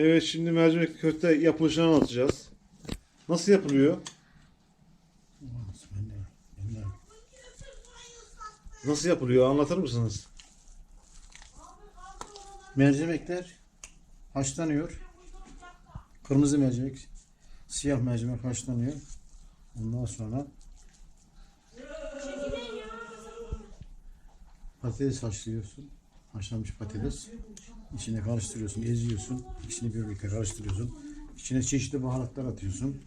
Evet şimdi mercimek köfte yapılışını anlatacağız. Nasıl yapılıyor? Nasıl yapılıyor anlatır mısınız? Mercimekler haşlanıyor. Kırmızı mercimek, siyah mercimek haşlanıyor. Ondan sonra patates haşlıyorsun. Haşlanmış patates. İçine karıştırıyorsun, eziyorsun. İkisini birlikte karıştırıyorsun. İçine çeşitli baharatlar atıyorsun.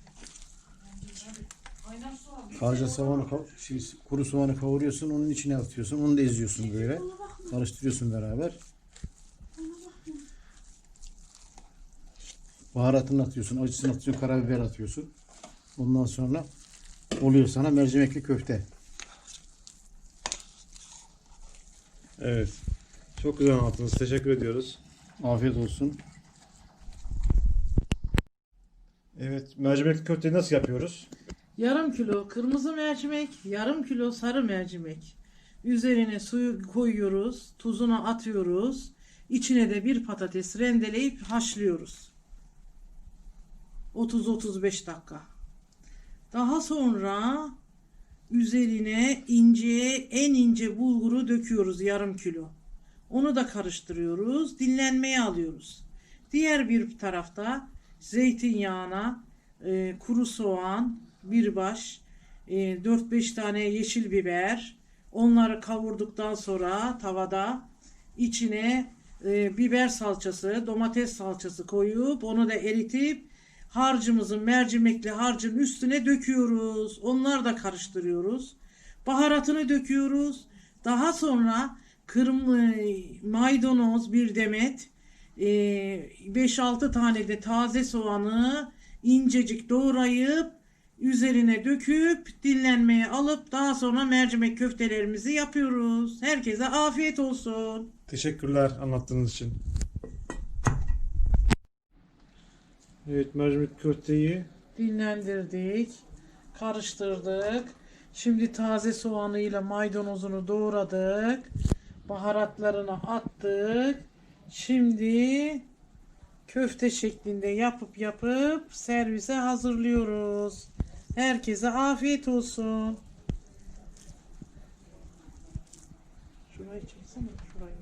Taze soğanı, şey, kuru soğanı kavuruyorsun, onun içine atıyorsun. Onu da eziyorsun böyle. Karıştırıyorsun beraber. Baharatını atıyorsun, acısını atıyorsun, karabiber atıyorsun. Ondan sonra oluyor sana mercimekli köfte. Evet. Çok güzel anlattınız. Teşekkür ediyoruz. Afiyet olsun. Evet. Mercimek köfteyi nasıl yapıyoruz? Yarım kilo kırmızı mercimek, yarım kilo sarı mercimek. Üzerine suyu koyuyoruz, tuzunu atıyoruz. İçine de bir patates rendeleyip haşlıyoruz. 30-35 dakika. Daha sonra üzerine ince, en ince bulguru döküyoruz yarım kilo. Onu da karıştırıyoruz, dinlenmeye alıyoruz. Diğer bir tarafta zeytinyağına e, kuru soğan, bir baş, e, 4-5 tane yeşil biber. Onları kavurduktan sonra tavada içine e, biber salçası, domates salçası koyup onu da eritip harcımızın mercimekli harcın üstüne döküyoruz. Onları da karıştırıyoruz. Baharatını döküyoruz. Daha sonra kırmızı maydanoz bir demet, e, 5-6 tane de taze soğanı incecik doğrayıp üzerine döküp dinlenmeye alıp daha sonra mercimek köftelerimizi yapıyoruz. Herkese afiyet olsun. Teşekkürler anlattığınız için. Evet mercimek köfteyi Dinlendirdik, karıştırdık. Şimdi taze soğanıyla maydanozunu doğradık baharatlarını attık. Şimdi köfte şeklinde yapıp yapıp servise hazırlıyoruz. Herkese afiyet olsun. Şurayı çeksene şurayı.